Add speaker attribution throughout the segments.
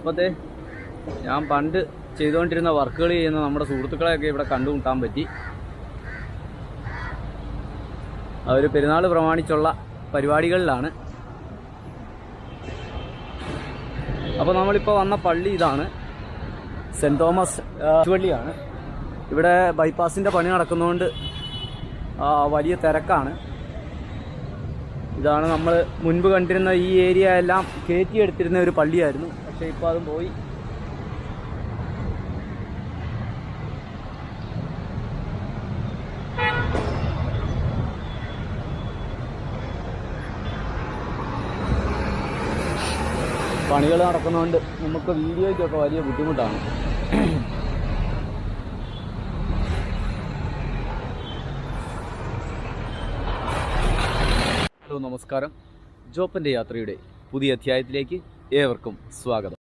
Speaker 1: അപ്പോഴത്തെ ഞാൻ പണ്ട് ചെയ്തുകൊണ്ടിരുന്ന വർക്കുകൾ ചെയ്യുന്ന നമ്മുടെ സുഹൃത്തുക്കളെയൊക്കെ ഇവിടെ കണ്ടുമുട്ടാൻ പറ്റി. അവർ പെരുന്നാൾ പ്രമാണിച്ചുള്ള പരിപാടികളിലാണ്. അപ്പോൾ നമ്മളിപ്പോൾ വന്ന പള്ളി ഇതാണ്. സെന്റ് തോമസ് പള്ളിയാണ്. ഇവിടെ ബൈപ്പാസിന്റെ പണി നടക്കുന്നതുകൊണ്ട് വലിയ തിരക്കാണ്. ഇതാണ് നമ്മൾ മുൻപ് കണ്ടിരുന്ന ഈ ഏരിയ എല്ലാം കയറ്റിയെടുത്തിരുന്ന ഒരു പള്ളിയായിരുന്നു. പക്ഷേ ഇപ്പോൾ അതും പോയി. പണികൾ നടക്കുന്നതുകൊണ്ട് നമുക്ക് വീഡിയോയ്ക്കൊക്കെ വലിയ ബുദ്ധിമുട്ടാണ്. ഹലോ നമസ്കാരം. ജോപ്പന്റെ യാത്രയുടെ പുതിയ അധ്യായത്തിലേക്ക് ഏവർക്കും സ്വാഗതം.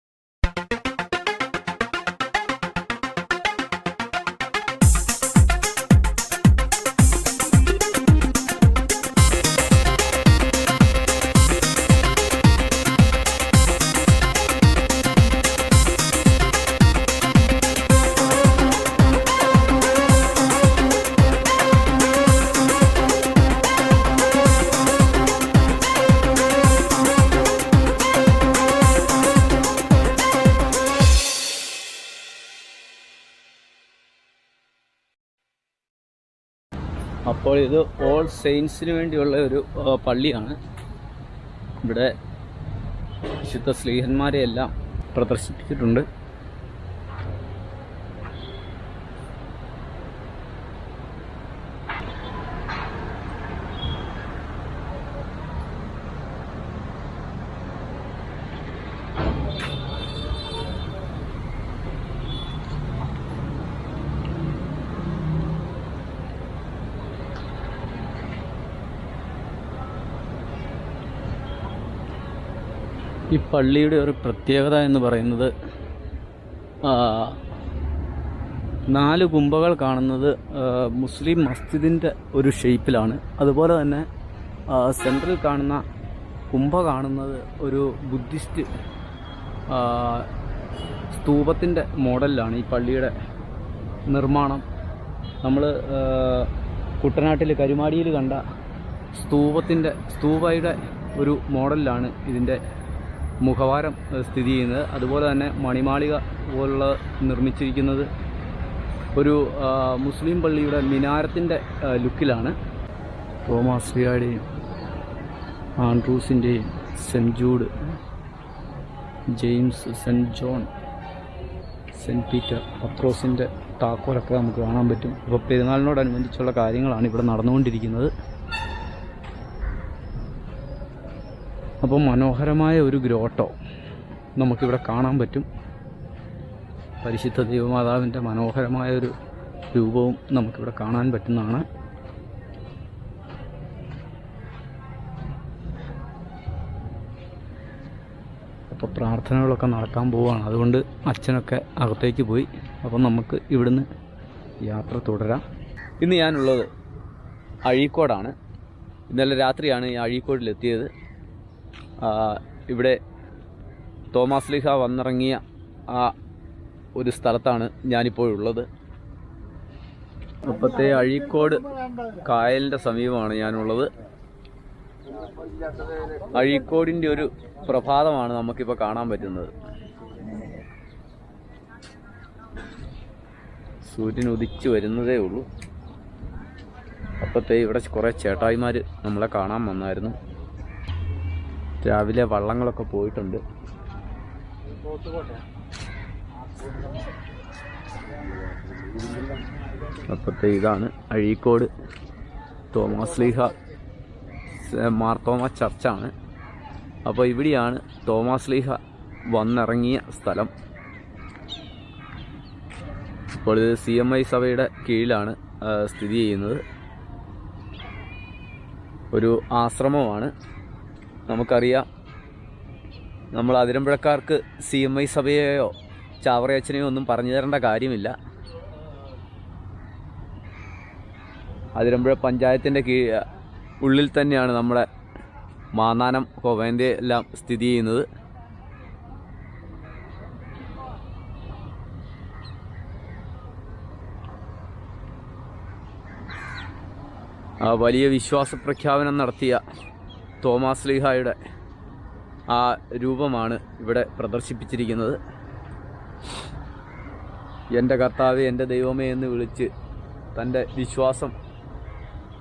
Speaker 1: അപ്പോൾ ഇത് ഓൾ സെയിൻസിന് വേണ്ടിയുള്ള ഒരു പള്ളിയാണ്. ഇവിടെ വിശുദ്ധ സ്ലീഹന്മാരെ എല്ലാം പ്രദർശിപ്പിച്ചിട്ടുണ്ട്. ഈ പള്ളിയുടെ ഒരു പ്രത്യേകത എന്ന് പറയുന്നത് നാല് കുമ്പകൾ കാണുന്നത് മുസ്ലിം മസ്ജിദിന്റെ ഒരു ഷേപ്പിലാണ്. അതുപോലെ തന്നെ സെൻട്രൽ കാണുന്ന കുംഭ കാണുന്നത് ഒരു ബുദ്ധിസ്റ്റ് സ്തൂപത്തിന്റെ മോഡലിലാണ് ഈ പള്ളിയുടെ നിർമ്മാണം. നമ്മൾ കുട്ടനാട്ടിൽ കരുമാടിയിൽ കണ്ട സ്തൂപത്തിന്റെ സ്തൂപയുടെ ഒരു മോഡലിലാണ് ഇതിന്റെ മുഖവാരം സ്ഥിതി ചെയ്യുന്നത്. അതുപോലെ തന്നെ മണിമാളിക പോലുള്ള നിർമ്മിച്ചിരിക്കുന്നത് ഒരു മുസ്ലിം പള്ളിയുടെ മിനാരത്തിന്റെ ലുക്കിലാണ്. തോമാസ്ലിയുടെയും ആൻഡ്രൂസിന്റെയും saint Jude James saint John saint Peter പത്രോസിന്റെ താക്കോലൊക്കെ നമുക്ക് കാണാൻ പറ്റും. അപ്പോൾ പെരുന്നാളിനോടനുബന്ധിച്ചുള്ള കാര്യങ്ങളാണ് ഇവിടെ നടന്നുകൊണ്ടിരിക്കുന്നത്. അപ്പോൾ മനോഹരമായ ഒരു ഗ്രോട്ടോ നമുക്കിവിടെ കാണാൻ പറ്റും. പരിശുദ്ധ ദൈവമാതാവിന്റെ മനോഹരമായ ഒരു രൂപവും നമുക്കിവിടെ കാണാൻ പറ്റുന്നതാണ്. അപ്പോൾ പ്രാർത്ഥനകളൊക്കെ നടക്കാൻ പോവുകയാണ് അതുകൊണ്ട് അച്ഛനൊക്കെ അകത്തേക്ക് പോയി. അപ്പം നമുക്ക് ഇവിടുന്ന് യാത്ര തുടരാം. ഇന്ന് ഞാനുള്ളത് അഴീക്കോടാണ്. ഇന്നലെ രാത്രിയാണ് ഈ അഴീക്കോടിലെത്തിയത്. ഇവിടെ തോമാസ് ലിഹ വന്നിറങ്ങിയ ആ ഒരു സ്ഥലത്താണ് ഞാനിപ്പോൾ ഉള്ളത്. അപ്പത്തെ അഴീക്കോട് കായലിന്റെ സമീപമാണ് ഞാനുള്ളത്. അഴീക്കോടിന്റെ ഒരു പ്രഭാതമാണ് നമുക്കിപ്പോൾ കാണാൻ പറ്റുന്നത്. സൂര്യൻ ഉദിച്ചു വരുന്നതേ ഉള്ളൂ. അപ്പത്തെ ഇവിടെ കുറേ ചേട്ടായിമാർ നമ്മളെ കാണാൻ വന്നായിരുന്നു. രാവിലെ വള്ളങ്ങളൊക്കെ പോയിട്ടുണ്ട്. അപ്പത്തെ ഇതാണ് അഴീക്കോട് തോമസ് ലീഹ മാർത്തോമ ചർച്ചാണ്. അപ്പോൾ ഇവിടെയാണ് തോമസ് ലീഹ വന്നിറങ്ങിയ സ്ഥലം. ഇപ്പോൾ ഇത് സി എം ഐ സഭയുടെ കീഴിലാണ് സ്ഥിതി ചെയ്യുന്നത്. ഒരു ആശ്രമമാണ്. നമുക്കറിയാം. നമ്മൾ അതിരമ്പുഴക്കാർക്ക് സി എം ഐ സഭയെയോ ചാവറയച്ചനെയോ ഒന്നും പറഞ്ഞു തരേണ്ട കാര്യമില്ല. അതിരമ്പുഴ പഞ്ചായത്തിന്റെ കീഴ് ഉള്ളിൽ തന്നെയാണ് നമ്മുടെ മാന്നാനം കോവേന്ത്യ എല്ലാം സ്ഥിതി ചെയ്യുന്നത്. ആ വലിയ വിശ്വാസ പ്രഖ്യാപനം നടത്തിയ തോമാസ് ലീഹായുടെ ആ രൂപമാണ് ഇവിടെ പ്രദർശിപ്പിച്ചിരിക്കുന്നത്. എന്റെ കർത്താവ് എന്റെ ദൈവമേ എന്ന് വിളിച്ച് തന്റെ വിശ്വാസം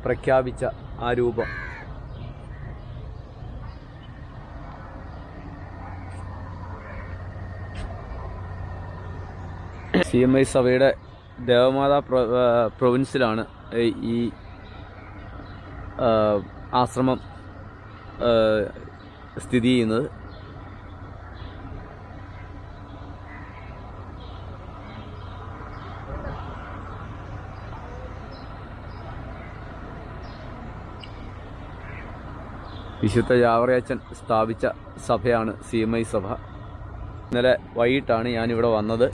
Speaker 1: പ്രഖ്യാപിച്ച ആ രൂപം. സി എം ഐ സഭയുടെ ദേവമാതാ പ്രൊ- പ്രൊവിൻസിലാണ് ഈ- ആശ്രമം സ്ഥിതി ചെയ്യുന്നത്. വിശുദ്ധ ജാവറയച്ചൻ സ്ഥാപിച്ച സഭയാണ് സി എം ഐ സഭ. ഇന്നലെ വൈകിട്ടാണ് ഞാനിവിടെ വന്നത്.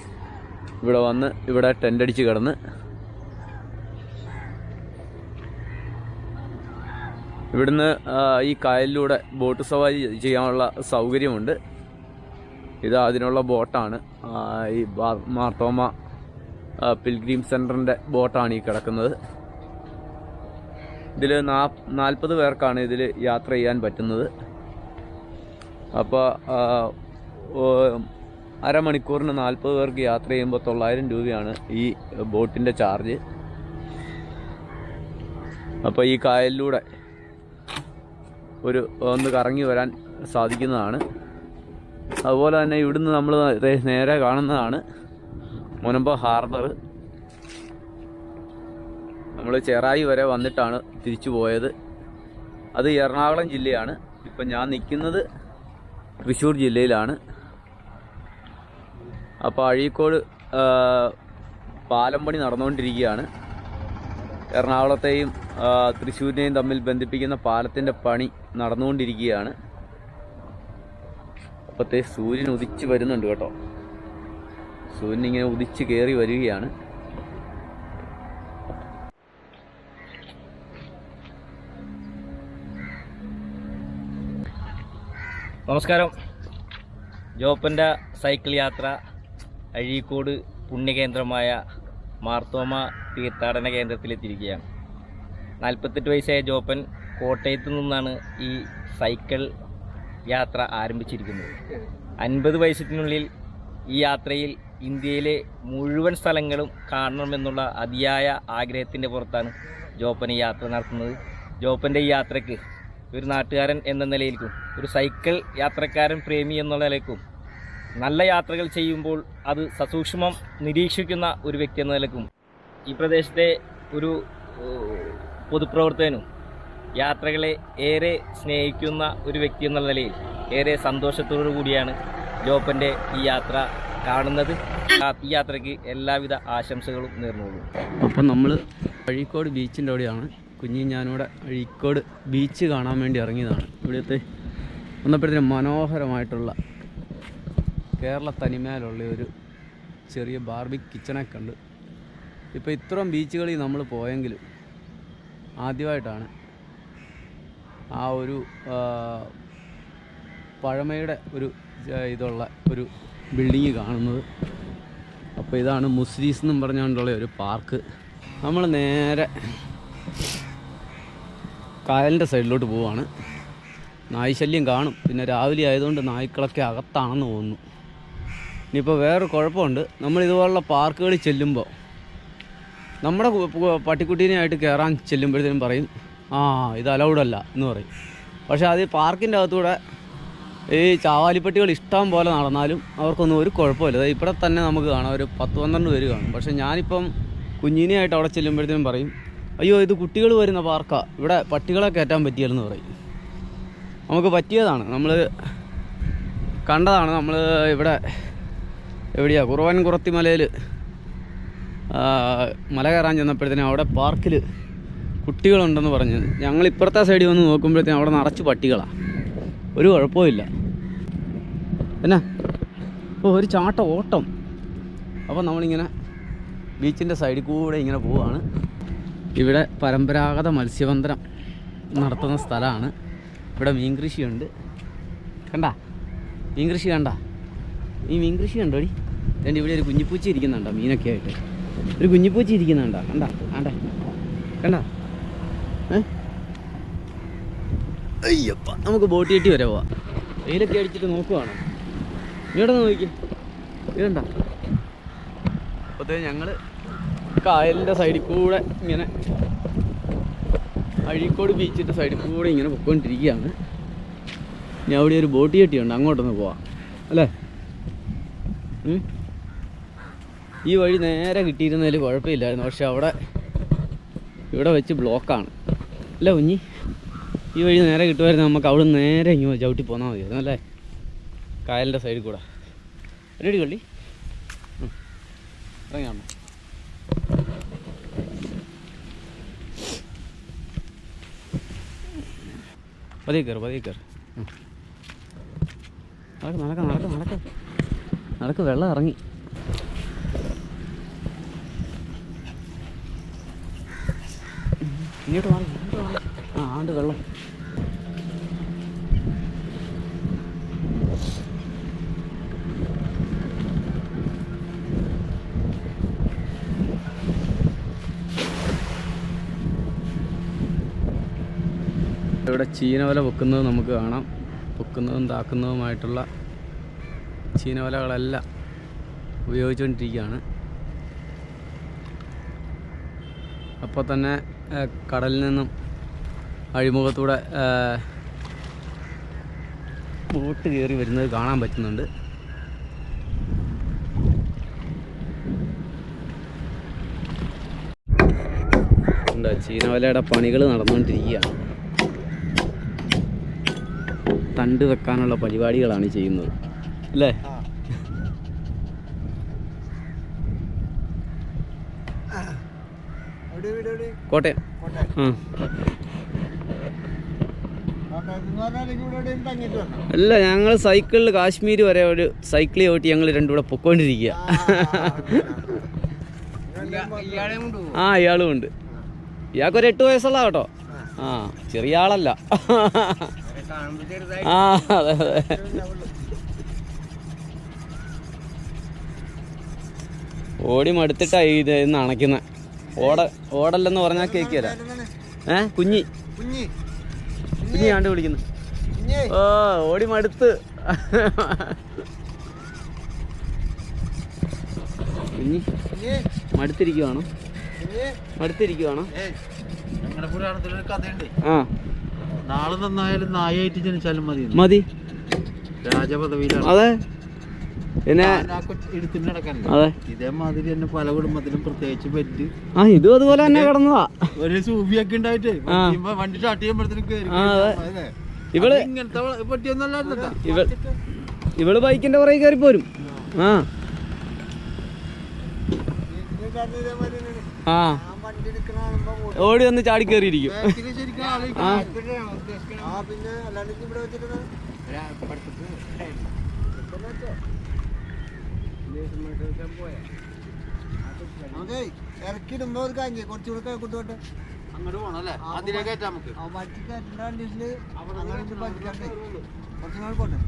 Speaker 1: ഇവിടെ വന്ന് ഇവിടെ ടെന്റ് അടിച്ച് കിടന്ന് ഇവിടുന്ന് ഈ കായലിലൂടെ ബോട്ട് സവാരി ചെയ്യാനുള്ള സൗകര്യമുണ്ട്. ഇത് അതിനുള്ള ബോട്ടാണ്. ഈ മാർത്തോമ പിൽഗ്രീം സെന്ററിന്റെ ബോട്ടാണ് ഈ കിടക്കുന്നത്. ഇതിൽ നാ നാൽപ്പത് പേർക്കാണ് ഇതിൽ യാത്ര ചെയ്യാൻ പറ്റുന്നത്. അപ്പോൾ അരമണിക്കൂറിന് നാൽപ്പത് പേർക്ക് യാത്ര ചെയ്യുമ്പോൾ തൊള്ളായിരം രൂപയാണ് ഈ ബോട്ടിന്റെ ചാർജ്. അപ്പോൾ ഈ കായലിലൂടെ ഒരു ഒന്ന് കറങ്ങി വരാൻ സാധിക്കുന്നതാണ്. അതുപോലെ തന്നെ ഇവിടുന്ന് നമ്മൾ നേരെ കാണുന്നതാണ് മുനമ്പ ഹാർബർ. നമ്മൾ ചെറായി വരെ വന്നിട്ടാണ് തിരിച്ചു പോയത്. അത് എറണാകുളം ജില്ലയാണ്. ഇപ്പം ഞാൻ നിൽക്കുന്നത് തൃശ്ശൂർ ജില്ലയിലാണ്. അപ്പോൾ അഴീക്കോട് പാലം പണി നടന്നുകൊണ്ടിരിക്കുകയാണ്. എറണാകുളത്തെയും തൃശ്ശൂരിനെയും തമ്മിൽ ബന്ധിപ്പിക്കുന്ന പാലത്തിന്റെ പണി നടന്നുകൊണ്ടിരിക്കുകയാണ്. അപ്പോഴത്തെ സൂര്യൻ ഉദിച്ച് വരുന്നുണ്ട് കേട്ടോ. സൂര്യൻ ഇങ്ങനെ ഉദിച്ച് കയറി വരികയാണ്.
Speaker 2: നമസ്കാരം. ജോപ്പന്റെ സൈക്കിൾ യാത്ര അഴീക്കോട് പുണ്യകേന്ദ്രമായ മാർത്തോമ തീർത്ഥാടന കേന്ദ്രത്തിലെത്തിയിരിക്കുകയാണ്. നാൽപ്പത്തെട്ട് വയസ്സായ ജോപ്പൻ കോട്ടയത്ത് നിന്നാണ് ഈ സൈക്കിൾ യാത്ര ആരംഭിച്ചിരിക്കുന്നത്. അൻപത് വയസ്സിനുള്ളിൽ ഈ യാത്രയിൽ ഇന്ത്യയിലെ മുഴുവൻ സ്ഥലങ്ങളും കാണണമെന്നുള്ള അതിയായ ആഗ്രഹത്തിന്റെ പുറത്താണ് ജോപ്പൻ ഈ യാത്ര നടത്തുന്നത്. ജോപ്പന്റെ ഈ യാത്രയ്ക്ക് ഒരു നാട്ടുകാരൻ എന്ന നിലയിലേക്കും ഒരു സൈക്കിൾ യാത്രക്കാരൻ പ്രേമി എന്നുള്ള നിലയ്ക്കും നല്ല യാത്രകൾ ചെയ്യുമ്പോൾ അത് സസൂക്ഷ്മം നിരീക്ഷിക്കുന്ന ഒരു വ്യക്തി എന്ന നിലക്കും ഈ പ്രദേശത്തെ ഒരു പൊതുപ്രവർത്തകനും യാത്രകളെ ഏറെ സ്നേഹിക്കുന്ന ഒരു വ്യക്തി എന്നുള്ള നിലയിൽ ഏറെ സന്തോഷത്തോടു കൂടിയാണ് ജോപ്പന്റെ ഈ യാത്ര കാണുന്നത്. ഈ യാത്രയ്ക്ക് എല്ലാവിധ ആശംസകളും നേർന്നുള്ളൂ
Speaker 1: അപ്പം നമ്മൾ അഴീക്കോട് ബീച്ചിന്റെ അവിടെയാണ്. കുഞ്ഞി ഞാനിവിടെ അഴീക്കോട് ബീച്ച് കാണാൻ വേണ്ടി ഇറങ്ങിയതാണ്. ഇവിടുത്തെ വന്നപ്പോഴത്തേനും മനോഹരമായിട്ടുള്ള കേരള തനിമയിലുള്ള ഒരു ചെറിയ ബാർബിക് കിച്ചണൊക്കെ ഉണ്ട്. ഇപ്പോൾ ഇത്രയും ബീച്ചുകളിൽ നമ്മൾ പോയെങ്കിലും ആദ്യമായിട്ടാണ് ആ ഒരു പഴമയുടെ ഒരു ഇതുള്ള ഒരു ബിൽഡിങ് കാണുന്നത്. അപ്പോൾ ഇതാണ് മുസ്ലീസ് എന്നും പറഞ്ഞുകൊണ്ടുള്ള ഒരു പാർക്ക്. നമ്മൾ നേരെ കായലിന്റെ സൈഡിലോട്ട് പോവാണ്. നായ്ശല്യം കാണും. പിന്നെ രാവിലെ ആയതുകൊണ്ട് നായ്ക്കളൊക്കെ അകത്താണെന്ന് തോന്നുന്നു. ഇനിയിപ്പോൾ വേറൊരു കുഴപ്പമുണ്ട്. നമ്മൾ ഇതുപോലുള്ള പാർക്കുകളിൽ ചെല്ലുമ്പോൾ നമ്മുടെ പട്ടിക്കുട്ടീനെയായിട്ട് കയറാൻ ചെല്ലുമ്പോഴത്തേനും പറയും ആ ഇത് അലൗഡ് അല്ല എന്ന് പറയും. പക്ഷേ അത് പാർക്കിന്റെ അകത്തൂടെ ഈ ചാവാലിപ്പട്ടികൾ ഇഷ്ടം പോലെ നടന്നാലും അവർക്കൊന്നും ഒരു കുഴപ്പമില്ല. ഇവിടെ തന്നെ നമുക്ക് കാണാം. ഒരു പത്ത് പന്ത്രണ്ട് പേര് കാണും. പക്ഷേ ഞാനിപ്പം കുഞ്ഞിനെയായിട്ട് അവിടെ ചെല്ലുമ്പോഴത്തേനും പറയും അയ്യോ ഇത് കുട്ടികൾ വരുന്ന പാർക്കാണ് ഇവിടെ പട്ടികളെ കയറ്റാൻ പറ്റിയല്ലെന്ന് പറയും. നമുക്ക് പറ്റിയതാണ്. നമ്മൾ കണ്ടതാണ്. നമ്മൾ ഇവിടെ എവിടെയാ? കുറവൻ കുറത്തി മലയിൽ മല കയറാൻ ചെന്നപ്പോഴത്തേനും അവിടെ പാർക്കിൽ കുട്ടികളുണ്ടെന്ന് പറഞ്ഞത്. ഞങ്ങൾ ഇപ്പുറത്തെ സൈഡിൽ വന്ന് നോക്കുമ്പോഴത്തേക്കും അവിടെ നിറച്ച് പട്ടികളാണ് ഒരു കുഴപ്പമില്ല എന്നാ? ഇപ്പോൾ ഒരു ചാട്ട ഓട്ടം. അപ്പോൾ നമ്മളിങ്ങനെ ബീച്ചിന്റെ സൈഡിൽ കൂടെ ഇങ്ങനെ പോവുകയാണ് ഇവിടെ പരമ്പരാഗത മത്സ്യബന്ധനം നടത്തുന്ന സ്ഥലമാണ്. ഇവിടെ മീൻ കൃഷിയുണ്ട്. കണ്ട? മീൻ കൃഷി കണ്ട? ഈ മീൻ കൃഷി കണ്ടോ കണ്ടോടി? രണ്ട് ഇവിടെ ഒരു കുഞ്ഞിപ്പൂച്ചി ഇരിക്കുന്നുണ്ടോ മീനൊക്കെ ആയിട്ട്? ഒരു കുഞ്ഞിപ്പൂച്ചി ഇരിക്കുന്നുണ്ടോ? കണ്ട? കണ്ട കണ്ട? അയ്യപ്പ നമുക്ക് ബോട്ട് കെട്ടി വരെ പോവാം. വെയിലൊക്കെ അടിച്ചിട്ട് നോക്കുവാണ്. ഇവിടെ നോക്കി? ഇതണ്ട അപ്പോഴത്തേ ഞങ്ങൾ കായലിന്റെ സൈഡിൽ കൂടെ ഇങ്ങനെ അഴീക്കോട് ബീച്ചിന്റെ സൈഡിൽ കൂടെ ഇങ്ങനെ പൊക്കോണ്ടിരിക്കുകയാണ് ഇനി അവിടെ ഒരു ബോട്ട് കെട്ടിയുണ്ട് അങ്ങോട്ടൊന്ന് പോവാം. അല്ലേ? ഈ വഴി നേരെ കിട്ടിയിരുന്നതിൽ കുഴപ്പമില്ലായിരുന്നു പക്ഷെ അവിടെ ഇവിടെ വെച്ച് ബ്ലോക്കാണ് അല്ല കുഞ്ഞി? ഈ വഴി നേരെ കിട്ടുമായിരുന്നു. നമുക്ക് അവിടെ നേരെ ഇങ്ങനെ ചവിട്ടി പോന്നാൽ മതിയായിരുന്നു അല്ലേ? കായലിന്റെ സൈഡിൽ കൂടെ. റെഡി കള്ളി. ഇറങ്ങിയാണോ പതിയെ കയറ് പതിയെ കയറ്. നടക്ക് നടക്ക നടക്ക നടക്ക. നടക്ക് വെള്ളം ഇറങ്ങി. ഇങ്ങോട്ട് വാ ഇങ്ങോട്ട് വാ ആ ആണ്ട് വെള്ളം. ഇവിടെ ചീനവല പൊക്കുന്നത് നമുക്ക് കാണാം. പൊക്കുന്നതും താക്കുന്നതുമായിട്ടുള്ള ചീനവലകളെല്ലാം ഉപയോഗിച്ചുകൊണ്ടിരിക്കുകയാണ്. അപ്പോൾ തന്നെ കടലിൽ നിന്നും അഴിമുഖത്തൂടെ ബോട്ട് കയറി വരുന്നത് കാണാൻ പറ്റുന്നുണ്ട്. ഉണ്ട് ചീനവലയുടെ പണികൾ നടന്നുകൊണ്ടിരിക്കുകയാണ് തണ്ട് വെക്കാനുള്ള പരിപാടികളാണ് ചെയ്യുന്നത്. അല്ലേ? കോട്ടയം. ആ അല്ല ഞങ്ങൾ സൈക്കിളിൽ കാശ്മീർ വരെ ഒരു സൈക്കിൾ ഓട്ടി ഞങ്ങൾ രണ്ടും കൂടെ പൊക്കോണ്ടിരിക്കുക ആ ഇയാളും ഉണ്ട്. ഇയാൾക്ക് ഒരു എട്ട് വയസ്സുള്ള കേട്ടോ ആ ചെറിയ ആളല്ല. ആ അതെ അതെ. ഓടി മടുത്തിട്ടാ ഇത് ഇന്ന് ഓട ഓടല്ലെന്ന് പറഞ്ഞാൽ കേക്കിയല്ല ഏ കുഞ്ഞി.
Speaker 3: കുഞ്ഞി.
Speaker 1: കുഞ്ഞി ആണ്ട് വിളിക്കുന്നു ഓ ഓടി മടുത്ത്. കുഞ്ഞി മടുത്തിരിക്കുവാണോ? മടുത്തിരിക്കുവാണോ?
Speaker 3: ഞങ്ങളുടെ പുരാണത്തിലൊരു കഥയുണ്ട്.
Speaker 1: ആ.
Speaker 3: നാളെ നന്നായാലും നായായിട്ട് ജനിച്ചാലും മതി.
Speaker 1: മതി.
Speaker 3: രാജപദവിയിലാണ്.
Speaker 1: അതെ. പിന്നെ അതെ.
Speaker 3: ഇതേമാതിരി തന്നെ പല കുടുംബത്തിലും പ്രത്യേകിച്ച് പറ്റി.
Speaker 1: ആ ഇതും അതുപോലെ തന്നെ കിടന്നതാ.
Speaker 3: ഒരു സൂഫിയൊക്കെ ഉണ്ടായിട്ട് വണ്ടി സ്റ്റാർട്ട്.
Speaker 1: അതെ. ഇവൾ ബൈക്കിന്റെ പുറകെ കയറി പോരും ആ. ആ. ഓടി വന്ന് ചാടി കയറിയിരിക്കും ആ.
Speaker 3: ആ, പിന്നെ അല്ലാണ്ട് ഇജ്ജ് ഇവിടെ വെച്ചിട്ട് നമുക്കേ ഇറക്കിടുമ്പോ ഒരു കാഞ്ഞി കുറച്ചുകൂടെ കൊണ്ടുപോട്ടെ. അങ്ങോട്ട് നമുക്ക്. അങ്ങനെ കുറച്ചുകൂടെ പോട്ടെ.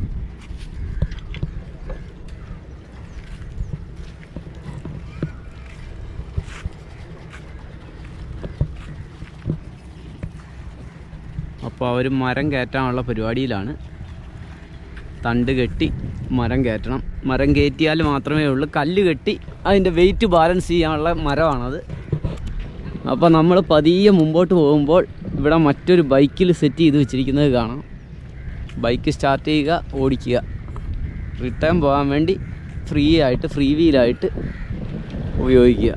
Speaker 1: അപ്പോൾ അവർ മരം കയറ്റാനുള്ള പരിപാടിയിലാണ്. തണ്ട് കെട്ടി മരം കയറ്റണം. മരം കയറ്റിയാൽ മാത്രമേ ഉള്ളൂ. കല്ല് കെട്ടി അതിന്റെ വെയിറ്റ് ബാലൻസ് ചെയ്യാനുള്ള മരമാണത്. അപ്പോൾ നമ്മൾ പതിയെ മുമ്പോട്ട് പോകുമ്പോൾ ഇവിടെ മറ്റൊരു ബൈക്കിൽ സെറ്റ് ചെയ്ത് വെച്ചിരിക്കുന്നത് കാണാം. ബൈക്ക് സ്റ്റാർട്ട് ചെയ്യുക ഓടിക്കുക. റിട്ടേൺ പോകാൻ വേണ്ടി ഫ്രീ ആയിട്ട് ഫ്രീ വീലായിട്ട് ഉപയോഗിക്കുക.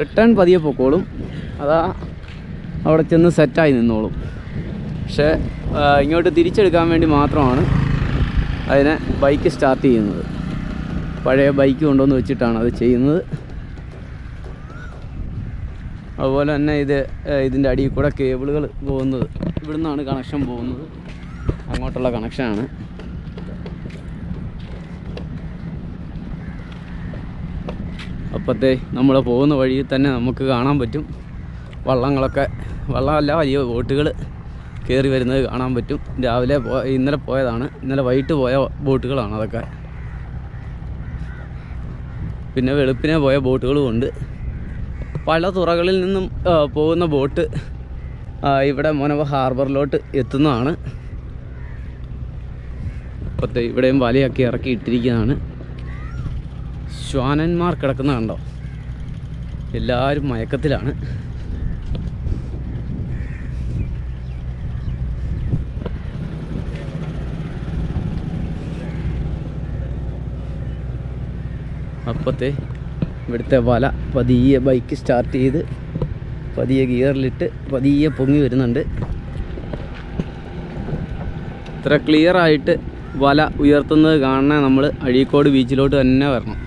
Speaker 1: റിട്ടേൺ പതിയെ പൊക്കോളും. അതാ അവിടെ ചെന്ന് സെറ്റായി നിന്നോളും. പക്ഷേ ഇങ്ങോട്ട് തിരിച്ചെടുക്കാൻ വേണ്ടി മാത്രമാണ് അതിനെ ബൈക്ക് സ്റ്റാർട്ട് ചെയ്യുന്നത്. പഴയ ബൈക്ക് കൊണ്ടുവന്ന് വെച്ചിട്ടാണ് അത് ചെയ്യുന്നത്. അതുപോലെ തന്നെ ഇത് ഇതിന്റെ അടിയിൽ കൂടെ കേബിളുകൾ പോകുന്നത്. ഇവിടുന്നാണ് കണക്ഷൻ പോകുന്നത്. അങ്ങോട്ടുള്ള കണക്ഷനാണ്. അപ്പത്തെ നമ്മൾ പോകുന്ന വഴിയിൽ തന്നെ നമുക്ക് കാണാൻ പറ്റും. വള്ളങ്ങളൊക്കെ വള്ളമല്ല വലിയ ബോട്ടുകൾ കയറി വരുന്നത് കാണാൻ പറ്റും. രാവിലെ ഇന്നലെ പോയതാണ്. ഇന്നലെ വൈകിട്ട് പോയ ബോട്ടുകളാണ് അതൊക്കെ. പിന്നെ വെളുപ്പിനെ പോയ ബോട്ടുകളും ഉണ്ട്. പല തുറകളിൽ നിന്നും പോകുന്ന ബോട്ട് ഇവിടെ മോനവ ഹാർബറിലോട്ട് എത്തുന്നതാണ്. ഇപ്പത്തെ ഇവിടെയും വലയൊക്കെ ഇറക്കി ഇട്ടിരിക്കുന്നതാണ് ശ്വാനന്മാർ കിടക്കുന്ന കണ്ടോ? എല്ലാവരും മയക്കത്തിലാണ്. അപ്പത്തെ ഇവിടുത്തെ വല പതിയെ ബൈക്ക് സ്റ്റാർട്ട് ചെയ്ത് പതിയെ ഗിയറിലിട്ട് പതിയെ പൊങ്ങി വരുന്നുണ്ട്. ഇത്ര ക്ലിയർ ആയിട്ട് വല ഉയർത്തുന്നത് കാണാൻ നമ്മൾ അഴീക്കോട് ബീച്ചിലോട്ട് തന്നെ വരണം.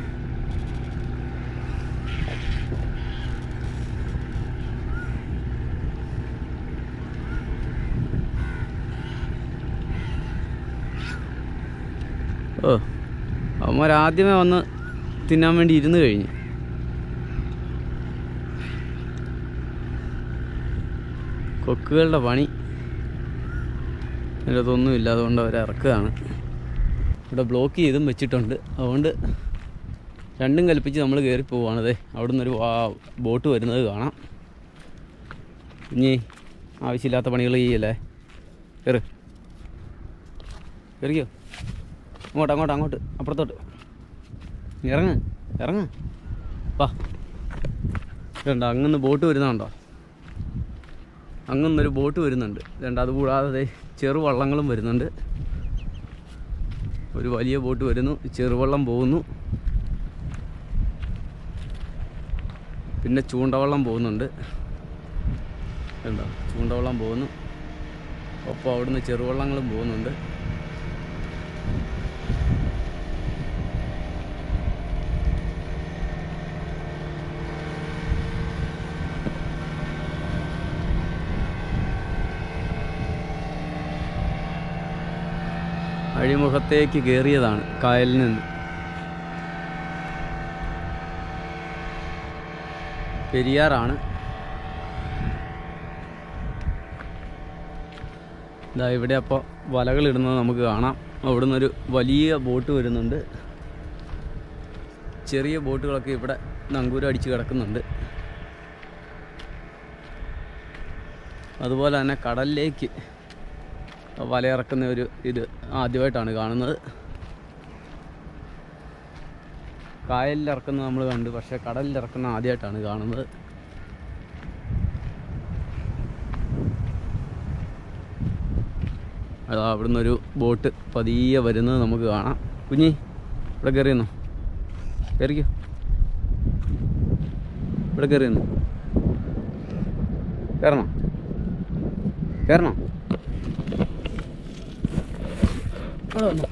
Speaker 1: ഓ അവന്മാരാദ്യമേ വന്ന് തിന്നാൻ വേണ്ടി ഇരുന്ന് കഴിഞ്ഞു. കൊക്കുകളുടെ പണി. അതിനകത്തൊന്നും ഇല്ലാതുകൊണ്ട് അവർ ഇറക്കുകയാണ്. ഇവിടെ ബ്ലോക്ക് ചെയ്തും വെച്ചിട്ടുണ്ട്. അതുകൊണ്ട് രണ്ടും കൽപ്പിച്ച് നമ്മൾ കയറി പോവുകയാണത് അവിടെ നിന്നൊരു ബോട്ട് വരുന്നത് കാണാം. ഇനി ആവശ്യമില്ലാത്ത പണികൾ ചെയ്യല്ലേ? കയറ് കയറിക്കോ അങ്ങോട്ട് അങ്ങോട്ട് അങ്ങോട്ട്. അപ്പുറത്തോട്ട്. ഇറങ്ങ് ഇറങ്ങ്. വാ. രണ്ട അങ്ങന്ന് ബോട്ട് വരുന്നുണ്ടോ? അങ്ങന്നൊരു ബോട്ട് വരുന്നുണ്ട്. രണ്ട് അതുകൂടാതെ കൂടാതെ ചെറുവള്ളങ്ങളും വരുന്നുണ്ട്. ഒരു വലിയ ബോട്ട് വരുന്നു ചെറുവള്ളം പോകുന്നു. പിന്നെ ചൂണ്ടവള്ളം പോകുന്നുണ്ട്. കണ്ടോ ചൂണ്ടവള്ളം പോകുന്നു. ഒപ്പം അവിടുന്ന് ചെറുവള്ളങ്ങളും പോകുന്നുണ്ട്. അഴിമുഖത്തേക്ക് കയറിയതാണ് കായലിൽ നിന്ന്. പെരിയാറാണ്. ഇതാ ഇവിടെ അപ്പോൾ വലകളിടുന്നത് നമുക്ക് കാണാം. അവിടെ നിന്നൊരു വലിയ ബോട്ട് വരുന്നുണ്ട്. ചെറിയ ബോട്ടുകളൊക്കെ ഇവിടെ നങ്കൂരം അടിച്ച് കിടക്കുന്നുണ്ട്. അതുപോലെ തന്നെ കടലിലേക്ക് വലയിറക്കുന്ന ഒരു ഇത് ആദ്യമായിട്ടാണ് കാണുന്നത്. കായലിലിറക്കുന്നത് നമ്മൾ കണ്ടു പക്ഷേ കടലിലിറക്കുന്ന ആദ്യമായിട്ടാണ് കാണുന്നത്. അതാ അവിടുന്ന് ഒരു ബോട്ട് പതിയെ വരുന്നത് നമുക്ക് കാണാം. കുഞ്ഞി ഇവിടെ കയറിയെന്നോ കയറിക്കോ? ഇവിടെ കയറിയെന്നു കയറണോ? കയറണോ? അവിടെ വന്നോ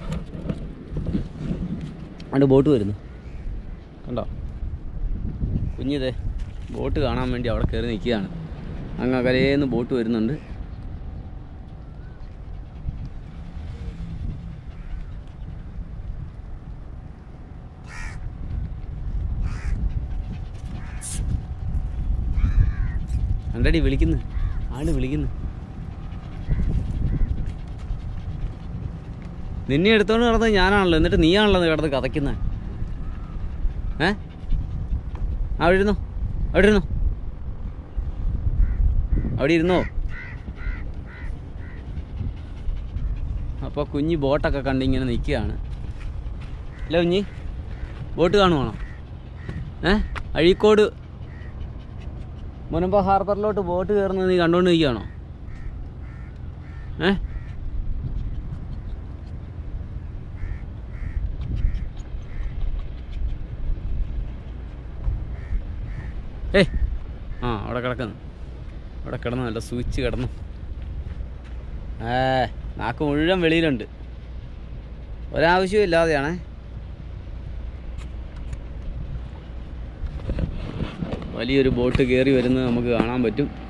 Speaker 1: അവിടെ ബോട്ട് വരുന്നു. കണ്ടോ? കുഞ്ഞിതേ ബോട്ട് കാണാൻ വേണ്ടി അവിടെ കയറി നിൽക്കുകയാണ്. അങ്ങ് അകലേന്ന് ബോട്ട് വരുന്നുണ്ട്. കണ്ടടി വിളിക്കുന്നു. ആൾ വിളിക്കുന്നു. നിന്നെ എടുത്തോണ്ട് കിടന്നത് ഞാനാണല്ലോ. എന്നിട്ട് നീയാണല്ലോ കിടന്ന് കഥയ്ക്കുന്നത് ഏ? അവിടെ ഇരുന്നോ അവിടെ ഇരുന്നോ അവിടെ ഇരുന്നോ അപ്പോൾ കുഞ്ഞി ബോട്ടൊക്കെ കണ്ട് ഇങ്ങനെ നിൽക്കുകയാണ്. അല്ല കുഞ്ഞി? ബോട്ട് കാണുവാണോ? ഏ? അഴീക്കോട് മുനമ്പ ഹാർബറിലോട്ട് ബോട്ട് കയറുന്നത് നീ കണ്ടുകൊണ്ട് നിൽക്കുകയാണോ ഏ ഏ ആ അവിടെ കിടക്കുന്നു. അവിടെ കിടന്നു നല്ല സൂച്ച് കിടന്നു. ഏ നാക്ക് മുഴുവൻ വെളിയിലുണ്ട്. ഒരാവശ്യവും ഇല്ലാതെയാണേ വലിയൊരു ബോട്ട് കയറി വരുന്നത് നമുക്ക് കാണാൻ പറ്റും.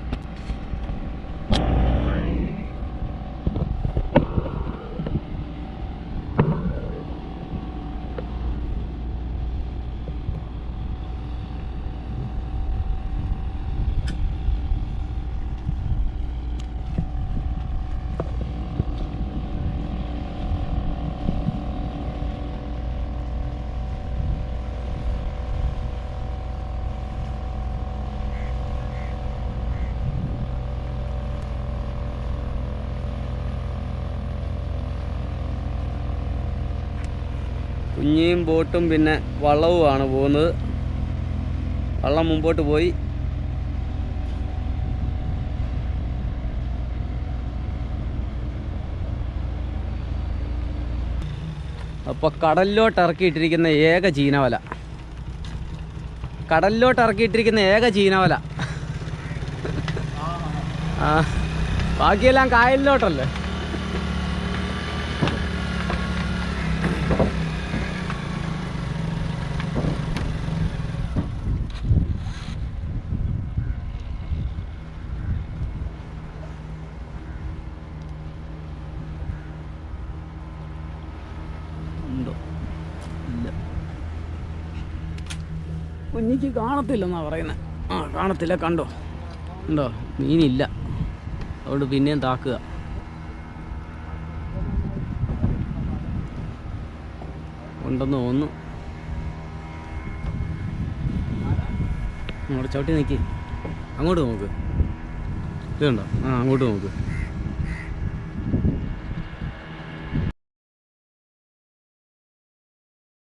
Speaker 1: കുഞ്ഞിയും ബോട്ടും പിന്നെ വള്ളവുമാണ് പോകുന്നത്. വള്ളം മുമ്പോട്ട് പോയി. അപ്പോൾ കടലിലോട്ട് ഇറക്കിയിട്ടിരിക്കുന്ന ഏക ചീനവല. കടലിലോട്ട് ഇറക്കിയിട്ടിരിക്കുന്ന ഏക ചീനവല. ബാക്കിയെല്ലാം കായലിലോട്ടല്ലേ ഉണ്ടോ ഇല്ല കുഞ്ഞിക്ക് കാണത്തില്ലെന്നാ പറയുന്നത് ആ കാണത്തില്ല കണ്ടോ? ഉണ്ടോ മീനില്ല. അതുകൊണ്ട് പിന്നെയും താക്കുക. ഉണ്ടെന്ന് തോന്നുന്നു. അങ്ങോട്ട് ചവിട്ടി നിൽക്കി അങ്ങോട്ട് നോക്ക്. ഇതുണ്ടോ? ആ അങ്ങോട്ട് നോക്ക്.